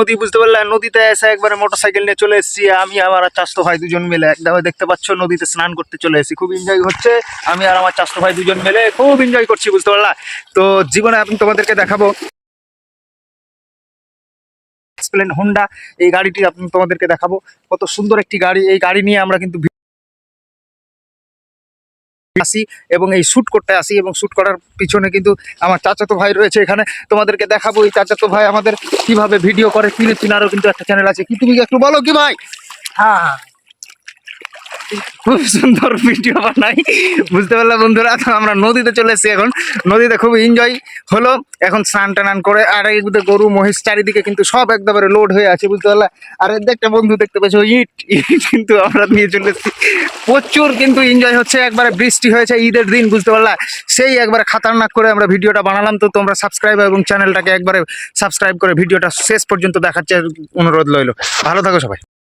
নদী, বুঝতে পারলাম নদীতে এসে একবারে মোটরসাইকেল নিয়ে চলে এসেছি। আমি আমার আর চাষতো ভাই দুজন মিলে। একদম দেখতে পাচ্ছ, নদীতে স্নান করতে চলে এসেছি। খুব এনজয় হচ্ছে। আমি আর আমার চাষতো ভাই দুজন মিলে খুব এনজয় করছি, বুঝতে পারলাম তো জীবনে আমি তোমাদেরকে দেখাবো। এক্সপ্লেন হোন্ডা এই গাড়িটি আপনি তোমাদেরকে দেখাবো। কত সুন্দর একটি গাড়ি। এই গাড়ি নিয়ে আমরা কিন্তু আসি এবং এই শ্যুট করতে আসি এবং শ্যুট করার পিছনে কিন্তু আমার চাচাতো ভাই রয়েছে এখানে। তোমাদেরকে দেখাবো এই চাচাতো ভাই আমাদের কীভাবে ভিডিও করে তিনি তিনারও কিন্তু একটা চ্যানেল আছে। কি তুমি একটু বলো কি ভাই? হ্যাঁ হ্যাঁ। খুব সুন্দর ভিডিও বানাই। বুঝতে পারলাম বন্ধুরা? তো আমরা নদীতে চলে এসেছি এখন। নদীতে খুব এনজয় হলো। এখন স্নান টান করে আর এই দিকে গরু, মহিষ চারিদিকে কিন্তু সব একবারে লোড হয়ে আছে, বুঝতে পারলাম আর একটা বন্ধু দেখতে পেয়েছ, ইট। ইট কিন্তু আমরা নিয়ে চলে এসেছি। প্রচুর কিন্তু এনজয় হচ্ছে। একবারে বৃষ্টি হয়েছে ঈদের দিন, বুঝতে পারলা? সেই একবারে খাতারনাক করে আমরা ভিডিওটা বানালাম। তো তোমরা সাবস্ক্রাইব এবং চ্যানেলটাকে একবারে সাবস্ক্রাইব করে ভিডিওটা শেষ পর্যন্ত দেখার অনুরোধ রইল। ভালো থাকো সবাই।